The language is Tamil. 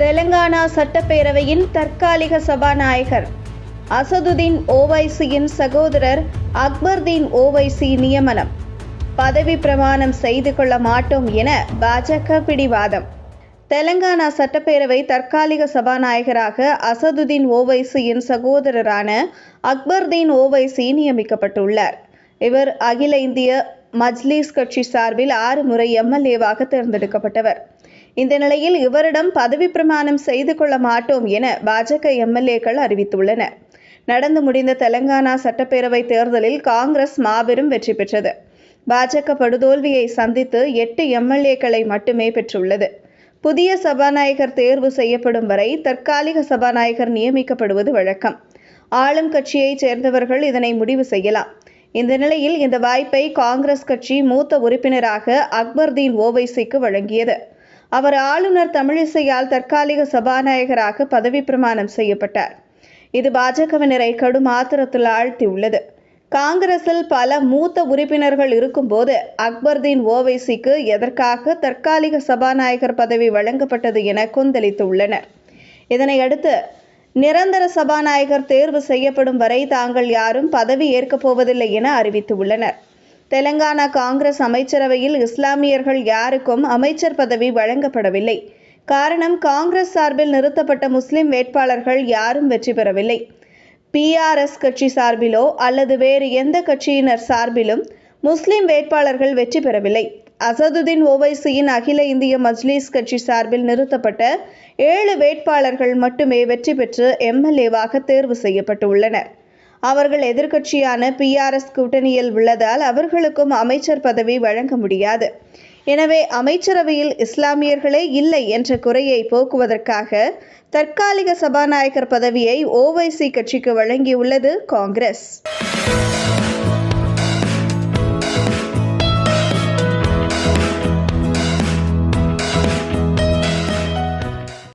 தெலங்கானா சட்டப்பேரவையின் தற்காலிக சபாநாயகர். அசதுதீன் ஓவைசியின் சகோதரர் அக்பர்தீன் ஓவைசி நியமனம். பதவி பிரமாணம் செய்து கொள்ள மாட்டோம் என பாஜக பிடிவாதம். தெலங்கானா சட்டப்பேரவை தற்காலிக சபாநாயகராக அசதுதீன் ஓவைசியின் சகோதரரான அக்பர்தீன் ஓவைசி நியமிக்கப்பட்டுள்ளார். இவர் அகில இந்திய மஜ்லிஸ் கட்சி சார்பில் ஆறு முறை எம்எல்ஏவாக தேர்ந்தெடுக்கப்பட்டவர். இந்த நிலையில் இவரிடம் பதவி பிரமாணம் செய்து கொள்ள மாட்டோம் என பாஜக எம்எல்ஏக்கள் அறிவித்துள்ளனர் நடந்து முடிந்த தெலங்கானா சட்டப்பேரவை தேர்தலில் காங்கிரஸ் மாபெரும் வெற்றி பெற்றது. பாஜக படுதோல்வியை சந்தித்து எட்டு எம்எல்ஏக்களை மட்டுமே பெற்றுள்ளது. புதிய சபாநாயகர் தேர்வு செய்யப்படும் வரை தற்காலிக சபாநாயகர் நியமிக்கப்படுவது வழக்கம். ஆளும் கட்சியைச் சேர்ந்தவர்கள் இதனை முடிவு செய்யலாம். இந்த நிலையில் இந்த வாய்ப்பை காங்கிரஸ் கட்சி மூத்த உறுப்பினராக அக்பர்தீன் ஓவைசிக்கு வழங்கியது. அவர் ஆளுநர் தமிழிசையால் தற்காலிக சபாநாயகராக பதவி பிரமாணம் செய்யப்பட்டார். இது பாஜகவினரை கடும் ஆத்திரத்தில் ஆழ்த்தியுள்ளது. காங்கிரஸில் பல மூத்த உறுப்பினர்கள் இருக்கும்போது அக்பர்தீன் ஓவைசிக்கு எதற்காக தற்காலிக சபாநாயகர் பதவி வழங்கப்பட்டது என கொந்தளித்துள்ளனர். இதனையடுத்து நிரந்தர சபாநாயகர் தேர்வு செய்யப்படும் வரை தாங்கள் யாரும் பதவி ஏற்கப் போவதில்லை என அறிவித்துள்ளனர். தெலங்கானா காங்கிரஸ் அமைச்சரவையில் இஸ்லாமியர்கள் யாருக்கும் அமைச்சர் பதவி வழங்கப்படவில்லை. காரணம் காங்கிரஸ் சார்பில் நிறுத்தப்பட்ட முஸ்லிம் வேட்பாளர்கள் யாரும் வெற்றி பெறவில்லை. பிஆர்எஸ் கட்சி சார்பிலோ அல்லது வேறு எந்த கட்சியினர் சார்பிலும் முஸ்லிம் வேட்பாளர்கள் வெற்றி பெறவில்லை. அசதுதீன் ஓவைசியின் அகில இந்திய மஜ்லிஸ் கட்சி சார்பில் நிறுத்தப்பட்ட ஏழு வேட்பாளர்கள் மட்டுமே வெற்றி பெற்று எம்எல்ஏவாக தேர்வு செய்யப்பட்டுள்ளனர். அவர்கள் எதிர்க்கட்சியான பிஆர்எஸ் கூட்டணியில் உள்ளதால் அவர்களுக்கும் அமைச்சர் பதவி வழங்க முடியாது. எனவே அமைச்சரவையில் இஸ்லாமியர்களே இல்லை என்ற குறையை போக்குவதற்காக தற்காலிக சபாநாயகர் பதவியை ஓவைசி கட்சிக்கு வழங்கியுள்ளது காங்கிரஸ்.